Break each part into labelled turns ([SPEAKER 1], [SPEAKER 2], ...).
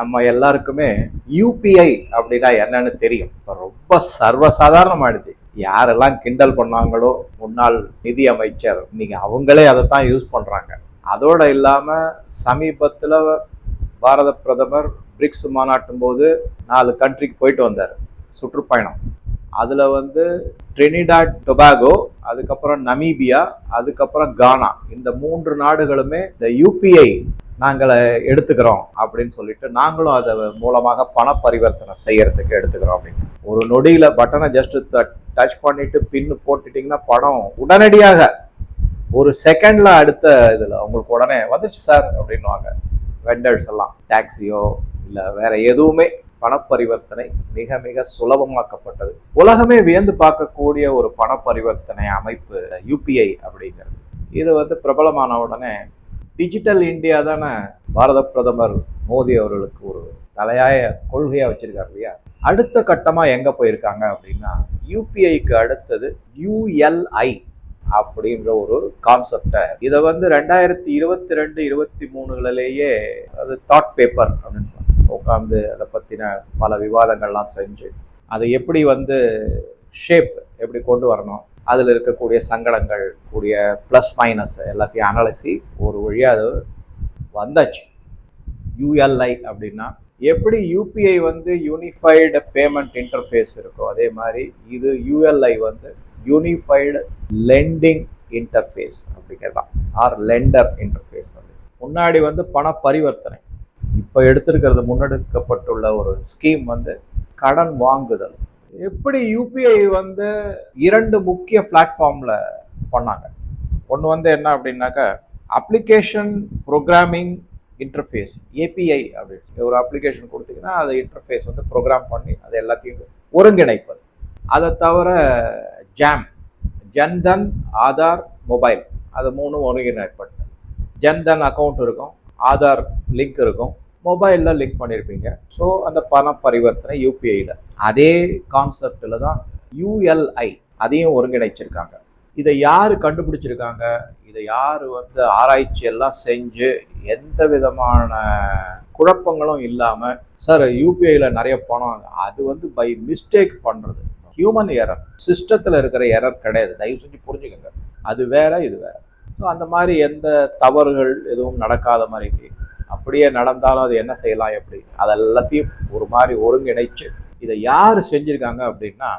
[SPEAKER 1] நம்ம எல்லாருக்குமே யூபிஐ அப்படின்னா என்னன்னு தெரியும். இப்போ ரொம்ப சர்வசாதாரணமாயிடுச்சு. யாரெல்லாம் கிண்டல் பண்ணாங்களோ முன்னாள் நிதி அமைச்சர் இன்னைக்கு அவங்களே அதை தான் யூஸ் பண்ணுறாங்க அதோடு இல்லாமல் சமீபத்தில் பாரத பிரதமர் பிரிக்ஸ் மாநாட்டும் போது நாலு கண்ட்ரிக்கு போயிட்டு வந்தார். சுற்றுப்பயணம். அதில் வந்து ட்ரினிடாட் டொபாகோ அதுக்கப்புறம் நமீபியா அதுக்கப்புறம் கானா இந்த மூன்று நாடுகளுமே இந்த யூபிஐ நாங்கள் எடுத்துக்கிறோம் அப்படின்னு சொல்லிட்டு நாங்களும் அதை மூலமாக பண பரிவர்த்தனை செய்யறதுக்கு எடுத்துக்கிறோம் அப்படின்னு. ஒரு நொடியில பட்டனை ஜஸ்ட் டச் பண்ணிட்டு பின்னு போட்டுட்டீங்கன்னா பணம் உடனடியாக ஒரு செகண்ட்ல அடுத்த இதுல உங்களுக்கு உடனே வந்துச்சு சார் அப்படின்னுவாங்க. வெண்டர்ஸ் எல்லாம் டாக்ஸியோ இல்ல வேற எதுவுமே பணப்பரிவர்த்தனை மிக மிக சுலபமாக்கப்பட்டது. உலகமே வியந்து பார்க்கக்கூடிய ஒரு பண பரிவர்த்தனை அமைப்பு யூபிஐ அப்படிங்கிறது. இது வந்து பிரபலமான உடனே டிஜிட்டல் இந்தியா தானே பாரத பிரதமர் மோடி அவர்களுக்கு ஒரு தலையாய கொள்கையாக வச்சிருக்காரு இல்லையா? அடுத்த கட்டமாக எங்கே போயிருக்காங்க அப்படின்னா யூபிஐக்கு அடுத்தது யூஎல்ஐ அப்படின்ற ஒரு கான்செப்டை இதை வந்து ரெண்டாயிரத்தி இருபத்தி ரெண்டு இருபத்தி மூணுகளிலேயே அது தாட் பேப்பர் அப்படின்னு உட்காந்து அதை பற்றின பல விவாதங்கள்லாம் செஞ்சு அதை எப்படி வந்து ஷேப் எப்படி கொண்டு வரணும் அதில் இருக்கக்கூடிய சங்கடங்கள் கூடிய ப்ளஸ் மைனஸ் எல்லாத்தையும் அனலைசி ஒரு வழியாக அது வந்தாச்சு. யூஎல்ஐ அப்படின்னா எப்படி யூபிஐ வந்து யூனிஃபைடு பேமெண்ட் இன்டர்ஃபேஸ் இருக்கோ அதே மாதிரி இது யூஎல்ஐ வந்து யூனிஃபைடு லெண்டிங் இன்டர்ஃபேஸ் அப்படிங்கிறதான். ஆர் லெண்டர் இன்டர்ஃபேஸ் அப்படி. முன்னாடி வந்து பண பரிவர்த்தனை. இப்போ எடுத்திருக்கிறது முன்னெடுக்கப்பட்டுள்ள ஒரு ஸ்கீம் வந்து கடன் வாங்குதல். எப்படி யூபிஐ வந்து இரண்டு முக்கிய பிளாட்ஃபார்மில் பண்ணாங்க? ஒன்று வந்து என்ன அப்படின்னாக்கா அப்ளிகேஷன் ப்ரோக்ராமிங் இன்டர்ஃபேஸ் ஏபிஐ அப்படின்னு. ஒரு அப்ளிகேஷன் கொடுத்தீங்கன்னா அதை இன்டர்ஃபேஸ் வந்து ப்ரோக்ராம் பண்ணி அது எல்லாத்தையும் ஒருங்கிணைப்பது. அதை தவிர ஜாம் ஜன்தன் ஆதார் மொபைல் அது மூணும் ஒருங்கிணைப்பட்டு ஜன்தன் அக்கௌண்ட் இருக்கும் ஆதார் லிங்க் இருக்கும். மொபைலில் லிங்க் பண்ணியிருப்பீங்க ஸோ அந்த பண பரிவர்த்தனை யூபிஐயில் அதே கான்செப்டில் தான் யூஎல்ஐ அதையும் ஒருங்கிணைச்சிருக்காங்க. இதை யார் கண்டுபிடிச்சிருக்காங்க? இதை யார் வந்து ஆராய்ச்சி எல்லாம் செஞ்சு எந்த விதமான குழப்பங்களும் இல்லாமல் சார் யூபிஐயில் நிறைய பணம் அது வந்து பை மிஸ்டேக் பண்ணுறது ஹியூமன் எரர் சிஸ்டத்தில் இருக்கிற எரர் கிடையாது. தயவு செஞ்சு புரிஞ்சுக்கோங்க. அது வேற இது வேற. ஸோ அந்த மாதிரி எந்த தவறுகள் எதுவும் நடக்காத மாதிரி அப்படியே நடந்தாலும் அது என்ன செய்யலாம் எப்படி? அதெல்லாத்தையும் ஒரு மாதிரி ஒருங்கிணைச்சு இதை யார் செஞ்சுருக்காங்க அப்படின்னா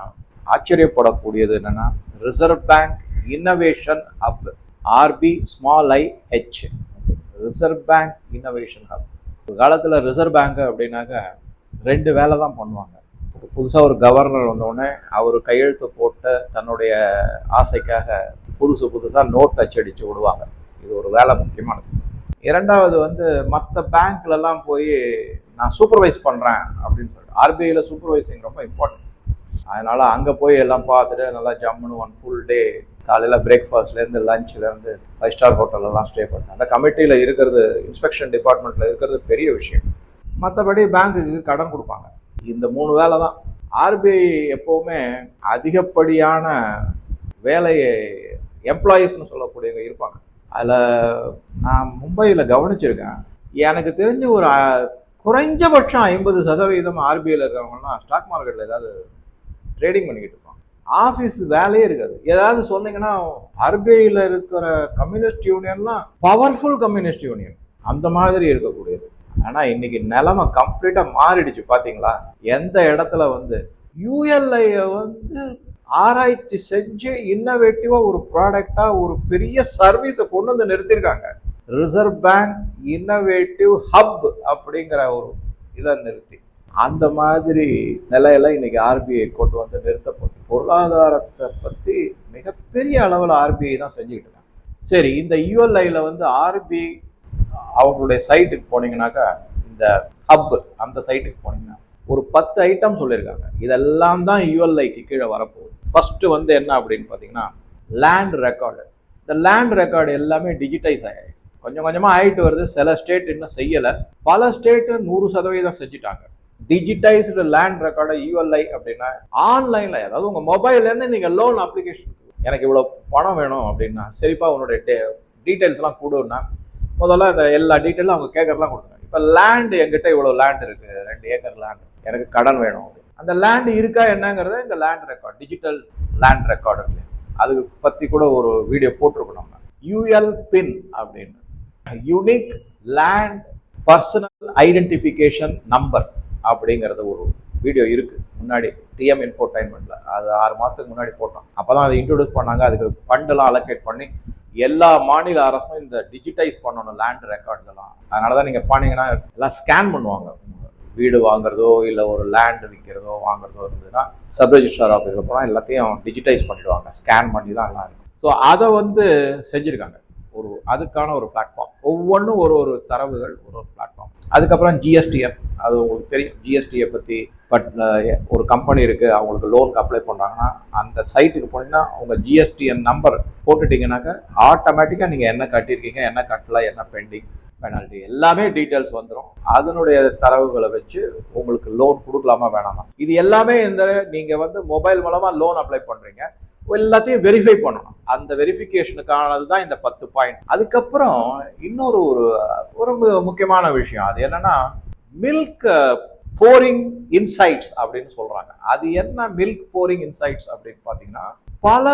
[SPEAKER 1] ஆச்சரியப்படக்கூடியது என்னென்னா reserve bank innovation hub RB small I H reserve bank innovation hub ஒரு காலத்தில் ரிசர்வ் பேங்க் அப்படின்னாக்க ரெண்டு வேலை தான் பண்ணுவாங்க. புதுசாக ஒரு கவர்னர் வந்தோடனே அவர் கையெழுத்து போட்டு தன்னுடைய ஆசைக்காக புதுசு புதுசாக நோட் அச்சடித்து விடுவாங்க. இது ஒரு வேலை முக்கியமானது. இரண்டாவது வந்து மற்ற பேங்க்லலாம் போய் நான் சூப்பர்வைஸ் பண்ணுறேன் அப்படின்னு சொல்லிட்டு. ஆர்பிஐயில் சூப்பர்வைசிங் ரொம்ப இம்பார்ட்டன்ட் அதனால் அங்கே போய் எல்லாம் பார்த்துட்டு நல்லா ஜம்முன்னு ஒன் ஃபுல் டே காலையில் பிரேக்ஃபாஸ்ட்லேருந்து லஞ்ச்லேருந்து ஃபைவ் ஸ்டார் ஹோட்டலெல்லாம் ஸ்டே பண்ணேன் அந்த கமிட்டியில் இருக்கிறது இன்ஸ்பெக்ஷன் டிபார்ட்மெண்ட்டில் இருக்கிறது பெரிய விஷயம். மற்றபடி பேங்க்குக்கு கடன் கொடுப்பாங்க. இந்த மூணு வேலை தான். ஆர்பிஐ எப்போவுமே அதிகப்படியான வேலையை எம்ப்ளாயீஸ்னு சொல்லக்கூடியவங்க இருப்பாங்க. அதில் நான் மும்பையில் கவனிச்சிருக்கேன். எனக்கு தெரிஞ்ச ஒரு குறைஞ்சபட்சம் ஐம்பது சதவீதம் ஆர்பிஐயில் இருக்கிறவங்கலாம் ஸ்டாக் மார்க்கெட்டில் ஏதாவது ட்ரேடிங் பண்ணிக்கிட்டு இருப்பாங்க. ஆஃபீஸ் வேலையே இருக்காது. ஏதாவது சொன்னீங்கன்னா ஆர்பிஐயில் இருக்கிற கம்யூனிஸ்ட் யூனியன்லாம் பவர்ஃபுல் கம்யூனிஸ்ட் யூனியன் அந்த மாதிரி இருக்கக்கூடியது. ஆனால் இன்னைக்கு நிலமை கம்ப்ளீட்டாக மாறிடுச்சு. பார்த்தீங்களா எந்த இடத்துல வந்து யூஎல்ஐயை வந்து ஆராய்ச்சி செஞ்சு இன்னோவேட்டிவாக ஒரு ப்ராடக்டாக ஒரு பெரிய சர்வீஸை கொண்டு வந்து நிறுத்தியிருக்காங்க ரிசர்வ் பேங்க் இன்னோவேட்டிவ் ஹப் அப்படிங்கிற ஒரு இதை நிறுத்தி. அந்த மாதிரி நிலையில இன்னைக்கு ஆர்பிஐ கொண்டு வந்து நிறுத்தப்பட்டு பொருளாதாரத்தை பற்றி மிகப்பெரிய அளவில் ஆர்பிஐ தான் செஞ்சுக்கிட்டு இருக்காங்க. சரி இந்த யூஎல்ஐயில் வந்து ஆர்பிஐ அவங்களுடைய சைட்டுக்கு போனீங்கன்னாக்கா இந்த ஹப் அந்த சைட்டுக்கு போனீங்கன்னா ஒரு பத்து ஐட்டம் சொல்லியிருக்காங்க. இதெல்லாம் தான் யூஎல்ஐக்கு கீழே வரப்போகுது. ஃபஸ்ட்டு வந்து என்ன அப்படின்னு பார்த்தீங்கன்னா லேண்ட் ரெக்கார்டு இந்த லேண்ட் ரெக்கார்டு எல்லாமே டிஜிட்டைஸ் ஆகிடுது கொஞ்சம் கொஞ்சமாக ஆகிட்டு வருது. சில ஸ்டேட் இன்னும் செய்யலை. பல ஸ்டேட்டு நூறு சதவீதம் செஞ்சுட்டாங்க. டிஜிட்டைஸ்டு லேண்ட் ரெக்கார்டை யூஎல்ஐ அப்படின்னா ஆன்லைனில் அதாவது உங்கள் மொபைல்லேருந்து நீங்கள் லோன் அப்ளிகேஷன் எனக்கு இவ்வளோ பணம் வேணும் அப்படின்னா சரிப்பா உன்னுடைய டே டீட்டெயில்ஸ்லாம் கொடுன்னா முதல்ல இந்த எல்லா டீட்டெயிலும் அவங்க கேட்கறதுலாம் கொடுங்க. இப்போ லேண்ட் எங்கிட்ட இவ்வளோ லேண்ட் இருக்குது ரெண்டு ஏக்கர் லேண்ட் எனக்கு கடன் வேணும். அந்த லேண்ட் இருக்கா என்னங்கிறத இந்த land record digital land record இருக்கு அது பற்றி கூட ஒரு வீடியோ போட்டிருக்கோம் நம்ம. யூஎல் பின் அப்படின்னு. Unique land personal identification number அப்படிங்கிறது ஒரு வீடியோ இருக்கு. முன்னாடி டிஎம் இன்ஃபோர்டைன்மெண்ட்ல அது ஆறு மாதத்துக்கு முன்னாடி போட்டோம். அப்போ தான் அதை இன்ட்ரோடியூஸ் பண்ணாங்க. அதுக்கு ஃபண்டெல்லாம் அலோகேட் பண்ணி எல்லா மாநில அரசும் இந்த டிஜிட்டைஸ் பண்ணணும் லேண்ட் ரெக்கார்ட்ஸ் எல்லாம். அதனால தான் நீங்கள் போனீங்கன்னா எல்லாம் ஸ்கேன் பண்ணுவாங்க. வீடு வாங்குறதோ இல்லை ஒரு லேண்ட் விற்கிறதோ வாங்குறதோ இருந்ததுன்னா சப் ரெஜிஸ்ட்ரார் ஆஃபீஸில் போனால் எல்லாத்தையும் டிஜிட்டைஸ் பண்ணிடுவாங்க. ஸ்கேன் பண்ணி தான் எல்லாம் இருக்கும். ஸோ அதை வந்து செஞ்சுருக்காங்க. ஒரு அதுக்கான ஒரு பிளாட்ஃபார்ம் ஒவ்வொன்றும் ஒரு ஒரு தரவுகள் ஒரு ஒரு பிளாட்ஃபார்ம் அதுக்கப்புறம் ஜிஎஸ்டிஎஃப் அது உங்களுக்கு தெரியும். ஜிஎஸ்டியை பற்றி பட் ஒரு கம்பெனி இருக்குது அவங்களுக்கு லோனுக்கு அப்ளை பண்ணுறாங்கன்னா அந்த சைட்டுக்கு போனீங்கன்னா உங்கள் ஜிஎஸ்டிஎன் நம்பர் போட்டுட்டிங்கனாக்கா ஆட்டோமேட்டிக்காக நீங்கள் என்ன கட்டியிருக்கீங்க என்ன கட்டலை என்ன பெண்டிங் பெனால்ட்டி எல்லாமே டீட்டெயில்ஸ் வந்துடும் அதனுடைய தரவுகளை வச்சு உங்களுக்கு லோன் கொடுக்கலாமா வேணாமா? இது எல்லாமே இந்த நீங்கள் வந்து மொபைல் மூலமாக லோன் அப்ளை பண்ணுறீங்க எல்லாத்தையும் வெரிஃபை பண்ணணும். அந்த வெரிஃபிகேஷனுக்கானது தான் இந்த பத்து பாயிண்ட் அதுக்கப்புறம் இன்னொரு ஒரு ஒரு முக்கியமான விஷயம். அது என்னன்னா மில்க் போரிங் இன்சைட்ஸ் அப்படின்னு சொல்கிறாங்க அது என்ன மில்க் போரிங் இன்சைட்ஸ் அப்படின்னு பார்த்தீங்கன்னா பல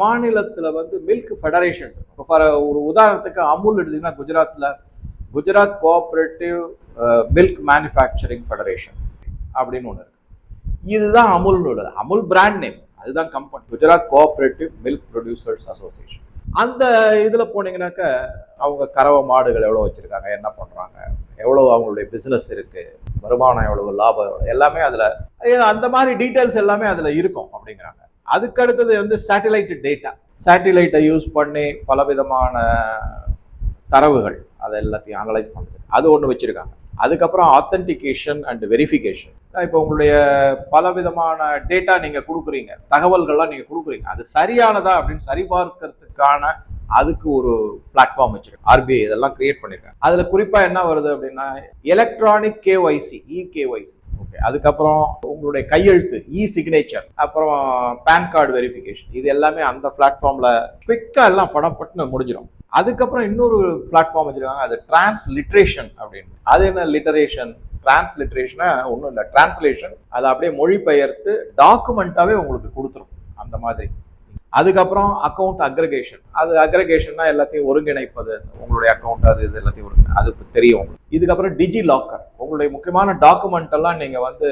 [SPEAKER 1] மாநிலத்தில் வந்து மில்க் ஃபெடரேஷன்ஸ் இப்போ ஒரு உதாரணத்துக்கு அமுல் எடுத்தீங்கன்னா குஜராத்தில் Gujarat cooperative milk manufacturing federation அப்படின்னு ஒன்று இருக்குது இதுதான் அமுல்னோட அமுல் பிராண்ட் நேம் அதுதான் company Gujarat cooperative milk producers association அந்த இதில் போனீங்கன்னாக்க அவங்க கறவை மாடுகள் எவ்வளோ வச்சுருக்காங்க என்ன பண்ணுறாங்க எவ்வளோ அவங்களுடைய பிஸ்னஸ் இருக்குது வருமானம் எவ்வளவு லாபம் எவ்வளோ எல்லாமே அதில் அந்த மாதிரி டீட்டெயில்ஸ் எல்லாமே அதில் இருக்கும் அப்படிங்கிறாங்க. அதுக்கு அடுத்தது வந்து சேட்டிலைட்டு டேட்டா சேட்டிலைட்டை யூஸ் பண்ணி பலவிதமான தரவுகள் அதை எல்லாத்தையும் அனலைஸ் பண்ணுறது அது ஒன்று வச்சுருக்காங்க. அதுக்கப்புறம் ஆத்தென்டிகேஷன் அண்ட் வெரிஃபிகேஷன் இப்போ உங்களுடைய பலவிதமான டேட்டா நீங்கள் கொடுக்குறீங்க தகவல்கள்லாம் நீங்கள் கொடுக்குறீங்க அது சரியானதா அப்படின்னு சரிபார்க்கறதுக்கான அதுக்கு ஒரு பிளாட்ஃபார்ம் வச்சிருக்கு ஆர்பிஐ இதெல்லாம் கிரியேட் பண்ணியிருக்கேன் அதில் குறிப்பாக என்ன வருது அப்படின்னா electronic KYC E KYC okay அதுக்கப்புறம் உங்களுடைய கையெழுத்து இ சிக்னேச்சர் அப்புறம் பேன் கார்டு வெரிஃபிகேஷன் இது எல்லாமே அந்த பிளாட்ஃபார்மில் குவிக்காக எல்லாம் படப்பட்டு முடிஞ்சிடும். அதுக்கப்புறம் இன்னொரு பிளாட்ஃபார்ம் வச்சிருக்காங்க அது டிரான்ஸ்லிட்ரேஷன் அப்படின்னு. அது என்ன லிட்டரேஷன் டிரான்ஸ்லிட்ரேஷனா ஒன்றும் இல்லை டிரான்ஸ்லேஷன் அதை அப்படியே மொழிபெயர்த்து டாக்குமெண்ட்டாகவே உங்களுக்கு கொடுத்துரும் அந்த மாதிரி. அதுக்கப்புறம் அக்கௌண்ட் அக்ரகேஷன் அது அக்ரகேஷன்னா எல்லாத்தையும் ஒருங்கிணைப்பது உங்களுடைய அக்கௌண்ட் அது இது எல்லாத்தையும் ஒருங்கி அது தெரியும் இதுக்கப்புறம் டிஜி லாக்கர் உங்களுடைய முக்கியமான டாக்குமெண்ட் எல்லாம் நீங்க வந்து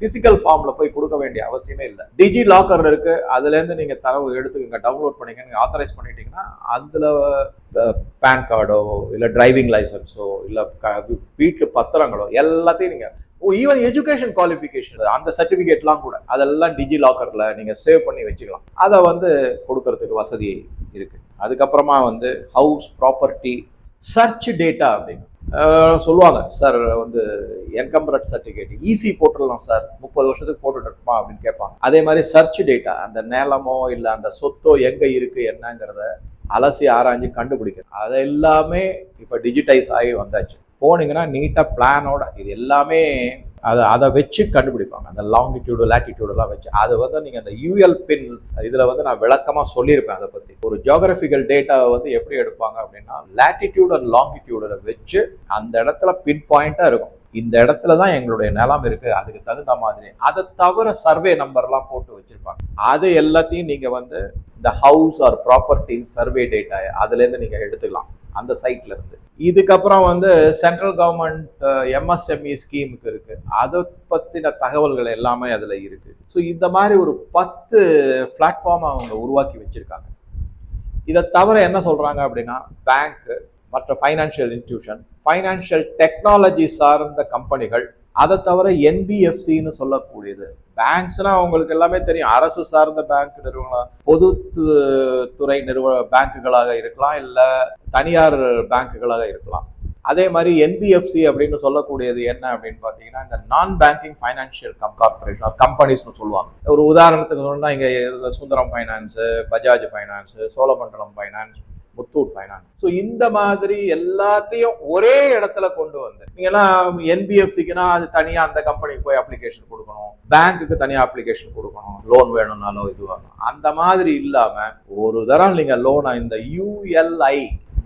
[SPEAKER 1] பிசிக்கல் ஃபார்ம்ல போய் கொடுக்க வேண்டிய அவசியமே இல்லை. டிஜி லாக்கர் இருக்கு. அதுல இருந்து நீங்க தரவு எடுத்துக்கங்க டவுன்லோட் பண்ணிக்க நீங்க ஆத்தரைஸ் பண்ணிட்டீங்கன்னா அதுல பேன் கார்டோ இல்ல டிரைவிங் லைசன்ஸோ இல்ல க- வீட்டு பத்திரங்களோ எல்லாத்தையும் நீங்க ஈவன் எஜுகேஷன் குவாலிஃபிகேஷன் அந்த சர்டிஃபிகேட்லாம் கூட அதெல்லாம் டிஜி லாக்கரில் நீங்கள் சேவ் பண்ணி வச்சுக்கலாம். அதை வந்து கொடுக்கறதுக்கு வசதி இருக்குது அதுக்கப்புறமா வந்து ஹவுஸ் ப்ராப்பர்ட்டி சர்ச் டேட்டா அப்படின்னு. சொல்லுவாங்க சார் வந்து என்கம்பரட் சர்டிஃபிகேட் ஈஸி போட்டுடலாம் சார். முப்பது வருஷத்துக்கு போட்டுட்டு அப்படின்னு கேட்பாங்க. அதே மாதிரி சர்ச் டேட்டா அந்த நிலமோ இல்லை அந்த சொத்தோ எங்கே இருக்குது என்னங்கிறத அலசி ஆராய்ஞ்சு கண்டுபிடிக்கணும். அது எல்லாமே இப்போ டிஜிட்டைஸ் ஆகி வந்தாச்சு. போனீங்கன்னா நீட்டாக பிளானோட இது எல்லாமே அதை அதை வச்சு கண்டுபிடிப்பாங்க. அந்த லாங்கிடியூடு லேட்டிடியூடெல்லாம் வச்சு. அது வந்து நீங்கள் அந்த யூஎல் பின் இதில் வந்து நான் விளக்கமாக சொல்லியிருப்பேன் அதை பற்றி ஒரு ஜியோகிராஃபிக்கல் டேட்டாவை வந்து எப்படி எடுப்பாங்க அப்படின்னா லேட்டிடியூட் அண்ட் லாங்கிடியூடில் வச்சு அந்த இடத்துல பின் பாயிண்ட்டாக இருக்கும். இந்த இடத்துல தான் எங்களுடைய நிலம் இருக்குது அதுக்கு தகுந்த மாதிரி. அதை தவிர சர்வே நம்பர்லாம் போட்டு வச்சுருப்பாங்க. அது எல்லாத்தையும் நீங்கள் வந்து இந்த house or property survey data அதுலேருந்து நீங்கள் எடுத்துக்கலாம். அந்த சைட்ல இருந்து. இதுக்கப்புறம் வந்து சென்ட்ரல் கவர்மெண்ட் எம்எஸ்எம்இ ஸ்கீமுக்கு இருக்கு. அதை பத்தின தகவல்கள் எல்லாமே அதுல இருக்கு. ஸோ இந்த மாதிரி ஒரு பத்து பிளாட்ஃபார்ம் அவங்க உருவாக்கி வச்சிருக்காங்க. இதை தவிர என்ன சொல்றாங்க அப்படின்னா பேங்க் மற்ற ஃபைனான்சியல் இன்ஸ்டியூஷன் ஃபைனான்சியல் டெக்னாலஜி சார்ந்த கம்பெனிகள் அதை தவிர என்பிஎஃப்சின்னு சொல்லக்கூடியது. பேங்க்ஸ்னா அவங்களுக்கு எல்லாமே தெரியும். அரசு சார்ந்த பேங்க் நிறுவனம் பொது துறை நிறுவ பேங்க்குகளாக இருக்கலாம் இல்லை தனியார் பேங்க்குகளாக இருக்கலாம். அதே மாதிரி என்பிஎஃப்சி அப்படின்னு சொல்லக்கூடியது என்ன அப்படின்னு பார்த்தீங்கன்னா இந்த non banking financial cum corporation கம்பெனிஸ்னு சொல்லுவாங்க. ஒரு உதாரணத்துக்கு சொன்னால் இங்கே Sundaram finance Bajaj finance Cholamandalam finance Muthoot finance so இந்த மாதிரி எல்லாத்தையும் ஒரே இடத்துல கொண்டு வந்து நீங்கள்லாம் என்பிஎஃப்சிக்குனா அது தனியாக அந்த கம்பெனிக்கு போய் அப்ளிகேஷன் கொடுக்கணும். பேங்க்குக்கு தனியாக அப்ளிகேஷன் கொடுக்கணும். லோன் வேணும்னாலோ இது வேணும் அந்த மாதிரி இல்லாமல் ஒரு தரம் நீங்கள் லோனை இந்த யூஎல்ஐ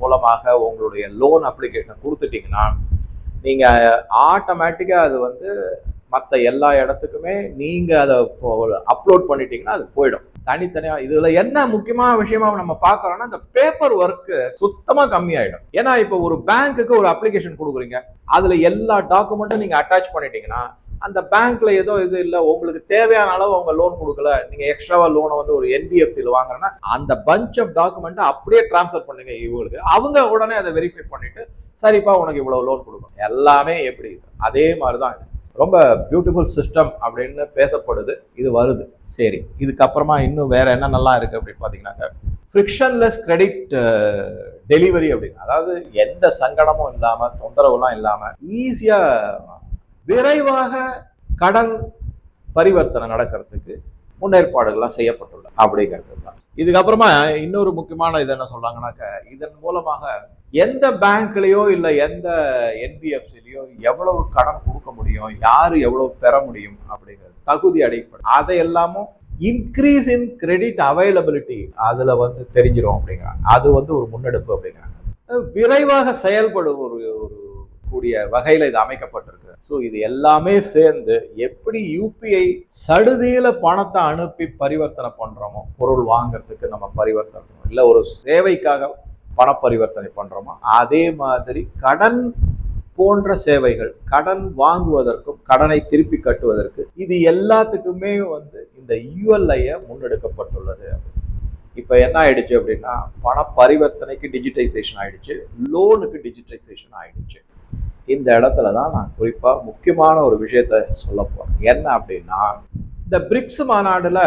[SPEAKER 1] மூலமாக உங்களுடைய லோன் அப்ளிகேஷன் கொடுத்துட்டீங்கன்னா நீங்கள் ஆட்டோமேட்டிக்காக அது வந்து மற்ற எல்லா இடத்துக்குமே நீங்கள் அதை அப்லோட் பண்ணிட்டீங்கன்னா அது போயிடும். தனித்தனியா இதுல என்ன முக்கியமான விஷயமா நம்ம பார்க்கறோம்னா இந்த பேப்பர் ஒர்க் சுத்தமா கம்மியாயிடும். ஏன்னா இப்போ ஒரு பேங்க்குக்கு ஒரு அப்ளிகேஷன் கொடுக்குறீங்க. அதுல எல்லா டாக்குமெண்ட்டும் நீங்க அட்டாச் பண்ணிட்டீங்கன்னா அந்த பேங்க்ல ஏதோ இது இல்ல உங்களுக்கு தேவையான அளவு அவங்க லோன் கொடுக்கல நீங்க எக்ஸ்ட்ராவா லோனை வந்து ஒரு என்பிஎஃப்சியில் வாங்குறேன்னா அந்த பஞ்ச் ஆஃப் டாக்குமெண்ட்டை அப்படியே டிரான்ஸ்ஃபர் பண்ணுங்க இவங்களுக்கு. அவங்க உடனே அதை வெரிஃபை பண்ணிட்டு சரிப்பா உனக்கு இவ்வளவு லோன் கொடுக்கும் எல்லாமே எப்படி? அதே மாதிரி தான் ரொம்ப பியூட்டிஃபுல் சிஸ்டம் அப்படின்னு பேசப்படுது. இது வருது. சரி. இதுக்கப்புறமா இன்னும் வேற என்ன நல்லா இருக்கு அப்படின்னு பார்த்தீங்கன்னாக்க ஃப்ரிக்ஷன்லெஸ் கிரெடிட் டெலிவரி அப்படின்னு. அதாவது எந்த சங்கடமும் இல்லாமல் தொந்தரவுலாம் இல்லாமல் ஈஸியாக விரைவாக கடன் பரிவர்த்தனை நடக்கிறதுக்கு முன்னேற்பாடுகள்லாம் செய்யப்பட்டுள்ளது அப்படிங்கிறது தான் இதுக்கப்புறமா இன்னொரு முக்கியமான இது என்ன சொல்கிறாங்கனாக்க இதன் மூலமாக எந்த பேங்க்லேயோ இல்லை எந்த என்பிஎஃப்சிலையோ எவ்வளவு கடன் கொடுக்க முடியும் யார் எவ்வளவு பெற முடியும் அப்படிங்கிறது தகுதி அடிப்படை. அதை எல்லாமும் இன்க்ரீஸ் இன் கிரெடிட் அவைலபிலிட்டி அதில் வந்து தெரிஞ்சிடும் அப்படிங்கிறாங்க. அது வந்து ஒரு முன்னெடுப்பு அப்படிங்கிறாங்க. விரைவாக செயல்படும் ஒரு ஒரு கூடிய வகையில் இது அமைக்கப்பட்டிருக்கு. ஸோ இது எல்லாமே சேர்ந்து எப்படி யூபிஐ சடுதியில் பணத்தை அனுப்பி பரிவர்த்தனை பண்ணுறோமோ பொருள் வாங்குறதுக்கு நம்ம பரிவர்த்தனை இல்லை ஒரு சேவைக்காக பணப்பரிவர்த்தனை பரிவர்த்தனை அதே மாதிரி கடன் போன்ற சேவைகள் கடன் வாங்குவதற்கும் கடனை திருப்பி கட்டுவதற்கு இது எல்லாத்துக்குமே வந்து இந்த யூஎல்ஐய முன்னெடுக்கப்பட்டுள்ளது. இப்போ என்ன ஆயிடுச்சு அப்படின்னா பண பரிவர்த்தனைக்கு டிஜிட்டைசேஷன் ஆயிடுச்சு லோனுக்கு டிஜிட்டைசேஷன் ஆயிடுச்சு. இந்த இடத்துல தான் நான் குறிப்பாக முக்கியமான ஒரு விஷயத்த சொல்ல போகிறேன் என்ன அப்படின்னா இந்த பிரிக்ஸ் மாநாடுல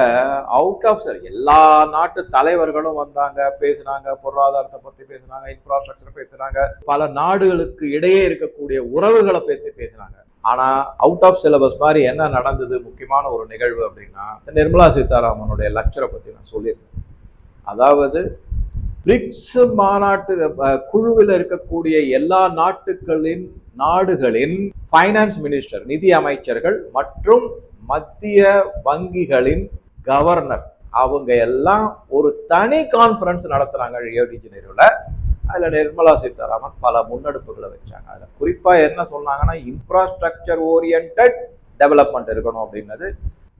[SPEAKER 1] அவுட் ஆஃப் சார் எல்லா நாட்டு தலைவர்களும் வந்தாங்க பேசினாங்க பொருளாதாரத்தை பத்தி பேசினாங்க இன்ஃப்ராஸ்ட்ரக்சர் பேசினாங்க. பல நாடுகளுக்கு இடையே இருக்கக்கூடிய உறவுகளை பத்தி பேசினாங்க. ஆனா அவுட் ஆஃப் சிலபஸ் மாதிரி என்ன நடந்தது முக்கியமான ஒரு நிகழ்வு அப்படின்னா நிர்மலா சீதாராமனுடைய லெக்சரை பத்தி நான் சொல்லியிருக்கேன். அதாவது பிரிக்ஸ் மாநாட்டு குழுவில் இருக்கக்கூடிய எல்லா நாட்டுகளின் நாடுகளின் ஃபைனான்ஸ் மினிஸ்டர் நிதி அமைச்சர்கள் மற்றும் மத்திய வங்கிகளின் கவர்னர் அவங்க எல்லாம் ஒரு தனி கான்ஃபரன்ஸ் நடத்துறாங்க ரியோ டி அதில் நிர்மலா சீதாராமன் பல முன்னெடுப்புகளை வச்சாங்க. அதில் குறிப்பாக என்ன சொன்னாங்கன்னா இன்ஃப்ராஸ்ட்ரக்சர் ஓரியன்ட் டெவலப்மெண்ட் இருக்கணும் அப்படின்னது.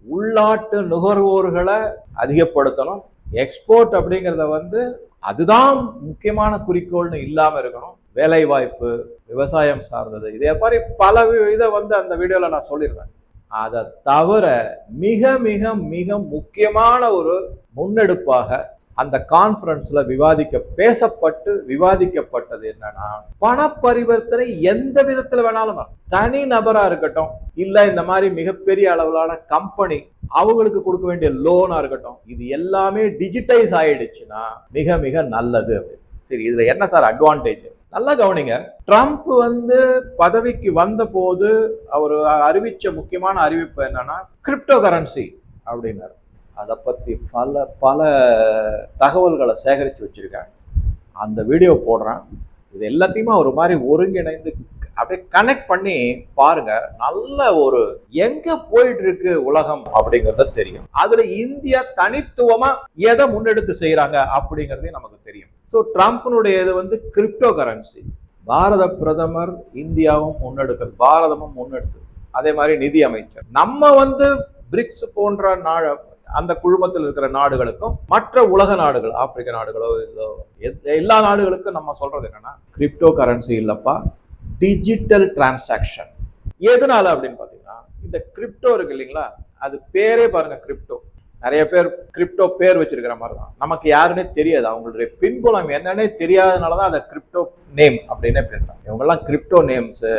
[SPEAKER 1] உள்நாட்டு நுகர்வோர்களை அதிகப்படுத்தணும். எக்ஸ்போர்ட் அப்படிங்கிறத வந்து அதுதான் முக்கியமான குறிக்கோள்னு இல்லாமல் இருக்கணும். வேலைவாய்ப்பு விவசாயம் சார்ந்தது. இதே மாதிரி பல வி- இதை வந்து அந்த வீடியோவில் நான் சொல்லிடுறேன் அதை தவிர மிக மிக மிக முக்கியமான ஒரு முன்னெடுப்பாக அந்த கான்ஃபரன்ஸ்ல விவாதிக்க பேசப்பட்டு விவாதிக்கப்பட்டது என்னன்னா பண பரிவர்த்தனை எந்த விதத்துல வேணாலும் தனி நபரா இருக்கட்டும் இல்ல இந்த மாதிரி மிகப்பெரிய அளவிலான கம்பெனி அவங்களுக்கு கொடுக்க வேண்டிய லோனா இருக்கட்டும் இது எல்லாமே டிஜிட்டைஸ் ஆயிடுச்சுன்னா மிக மிக நல்லது அப்படின்னு. சரி இதுல என்ன சார் அட்வான்டேஜ் நல்லா கவனிங்க. ட்ரம்ப் வந்து பதவிக்கு வந்த போது அவர் அறிவித்த முக்கியமான அறிவிப்பு என்னன்னா கிரிப்டோ கரன்சி அப்படின்னாரு. அதை பற்றி பல பல தகவல்களை சேகரித்து வச்சுருக்காங்க. அந்த வீடியோ போடுறேன். இது எல்லாத்தையுமே ஒரு மாதிரி ஒருங்கிணைந்து அப்படியே கனெக்ட் பண்ணி பாருங்க. நல்ல ஒரு எங்க போயிட்டு இருக்கு உலகம் அப்படிங்கறத தெரியும். அதுல இந்தியா தனித்துவமா எதை முன்னெடுத்து செய்யறாங்க அப்படிங்கறதே நமக்கு தெரியும். ஸோ ட்ரம்ப்னுடைய இது வந்து கிரிப்டோ கரன்சி பாரத பிரதமர் இந்தியாவும் முன்னெடுக்கிறது. பாரதமும் முன்னெடுத்து அதே மாதிரி நிதி அமைச்சர். நம்ம வந்து பிரிக்ஸ் போன்ற நாடு அந்த குழுமத்தில் இருக்கிற நாடுகளுக்கும் மற்ற உலக நாடுகள் ஆப்பிரிக்க நாடுகளோ இதோ எத்- எல்லா நாடுகளுக்கும் நம்ம சொல்றது என்னன்னா கிரிப்டோ கரன்சி இல்லப்பா டிஜிட்டல் டிரான்சாக்ஷன் எதனால அப்படின்னு பார்த்தீங்கன்னா இந்த கிரிப்டோ இருக்கு இல்லைங்களா? அது பேரே பாருங்க கிரிப்டோ நிறைய பேர் கிரிப்டோ பேர் வச்சிருக்கிற மாதிரி தான் நமக்கு யாருன்னே தெரியாது. அவங்களுடைய பின்புலம் என்னன்னே தெரியாதனால தான் அதை கிரிப்டோ நேம் அப்படின்னே பேசுறாங்க. இவங்கெல்லாம் கிரிப்டோ நேம்ஸு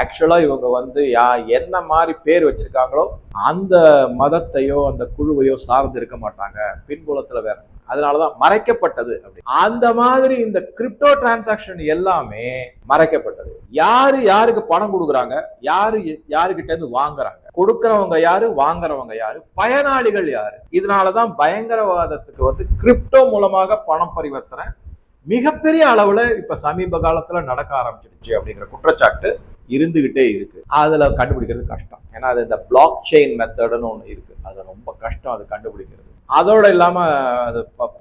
[SPEAKER 1] ஆக்சுவலாக இவங்க வந்து யா என்ன மாதிரி பேர் வச்சிருக்காங்களோ அந்த மதத்தையோ அந்த குழுவையோ சார்ந்து இருக்க மாட்டாங்க. பின்புலத்தில் வேற. அதனாலதான் மறைக்கப்பட்டது அப்படி. அந்த மாதிரி இந்த கிரிப்டோ டிரான்சாக்ஷன் எல்லாமே மறைக்கப்பட்டது. யாரு யாருக்கு பணம் கொடுக்குறாங்க? யாரு யாருக்கிட்ட இருந்து வாங்குறாங்க? கொடுக்கறவங்க யாரு? வாங்குறவங்க யாரு? பயனாளிகள் யாரு? இதனாலதான் பயங்கரவாதத்துக்கு வந்து கிரிப்டோ மூலமாக பணம் பரிவர்த்தனை மிகப்பெரிய அளவுல இப்ப சமீப காலத்துல நடக்க ஆரம்பிச்சிடுச்சு அப்படிங்கிற குற்றச்சாட்டு இருந்துகிட்டே இருக்கு. அதுல கண்டுபிடிக்கிறது கஷ்டம். ஏன்னா அது இந்த பிளாக் செயின் மெத்தடுன்னு ஒன்று இருக்கு. அது ரொம்ப கஷ்டம். அது கண்டுபிடிக்கிறது. அதோடு இல்லாமல் அது ப-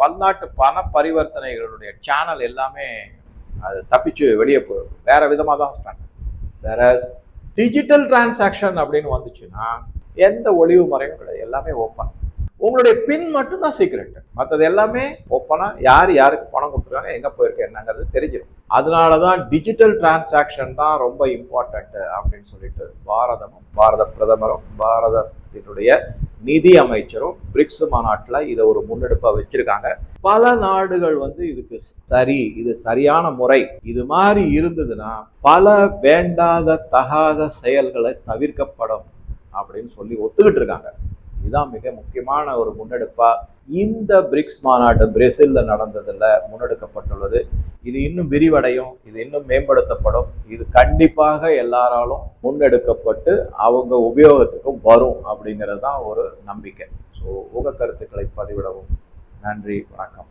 [SPEAKER 1] பண பரிவர்த்தனைகளுடைய சேனல் எல்லாமே அது தப்பிச்சு வெளியே போயிடும் வேற விதமாக தான் start. வேற டிஜிட்டல் டிரான்சாக்ஷன் அப்படின்னு வந்துச்சுன்னா எந்த ஒளிவு முறையும் கிடையாது எல்லாமே ஓப்பன் உங்களுடைய பின் மட்டும் தான் சீக்ரெட் மற்றது எல்லாமே ஓப்பனாக யார் யாருக்கு பணம் கொடுத்துருக்காங்க எங்கே போயிருக்கு என்னங்கிறது தெரிஞ்சிடும். அதனால தான் டிஜிட்டல் டிரான்சாக்ஷன் தான் ரொம்ப இம்பார்ட்டண்ட்டு அப்படின்னு சொல்லிட்டு பாரதமும் பாரத பிரதமரும் பாரதத்தினுடைய நிதி அமைச்சரும் பிரிக்ஸ் மாநாட்டில் இதை ஒரு முன்னெடுப்பாக வச்சிருக்காங்க. பல நாடுகள் வந்து இதுக்கு சரி இது சரியான முறை. இது மாதிரி இருந்ததுன்னா பல வேண்டாத தகாத செயல்களை தவிர்க்கப்படும் அப்படின்னு சொல்லி ஒத்துக்கிட்டு இருக்காங்க. இதுதான் மிக முக்கியமான ஒரு முன்னெடுப்பாக இந்த பிரிக்ஸ் மாநாடு பிரேசிலில் நடந்ததில் முன்னெடுக்கப்பட்டுள்ளது. இது இன்னும் விரிவடையும் இது இன்னும் மேம்படுத்தப்படும். இது கண்டிப்பாக எல்லாராலும் முன்னெடுக்கப்பட்டு அவங்க உபயோகத்துக்கும் வரும் அப்படிங்கிறது தான் ஒரு நம்பிக்கை. ஸோ உக கருத்துக்களை பதிவிடவும். நன்றி வணக்கம்.